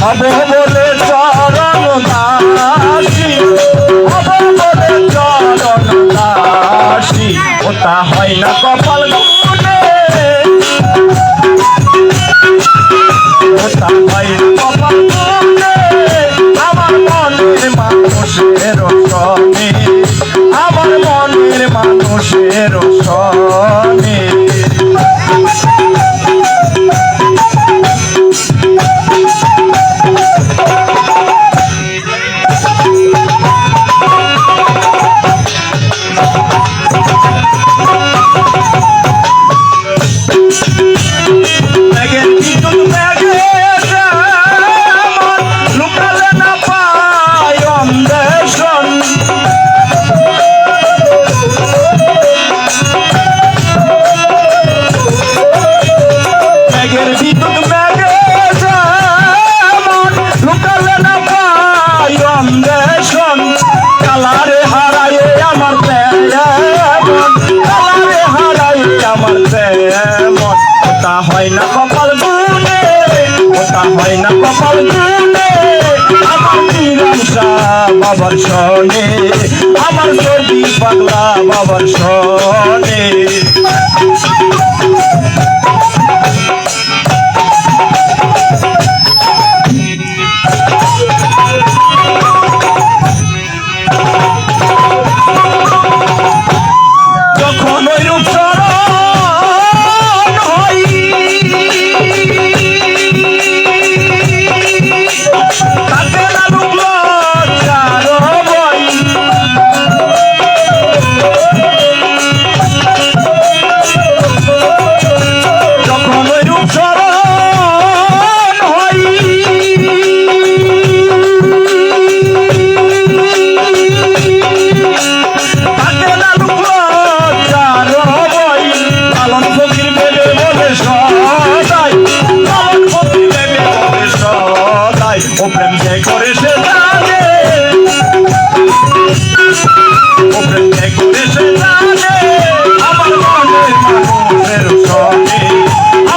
হব বলে চরণ দাসী হব বলে চরণ দাসী। ওটা হয় না কপাল গুনে ওটা হয় না কপাল গুনে আমার মনের মানুষের সনে আমার মনের মানুষের সনে ওটা হয় না কপাল নিরাশা বাবার সনে আমার সর্দি পাগলা বাবার সনে। ও প্রেম যে করে সে জানে। ও প্রেম যে করে সে জানে। আমার মনের মানুষের সঙ্গে,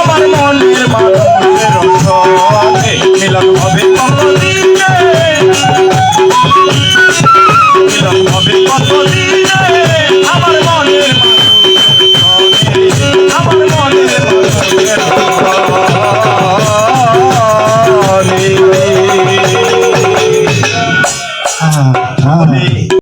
আমার মনের মানুষের সঙ্গে মিলন হবে কত দিনে মিলন হবে কত দিনে আমার মনের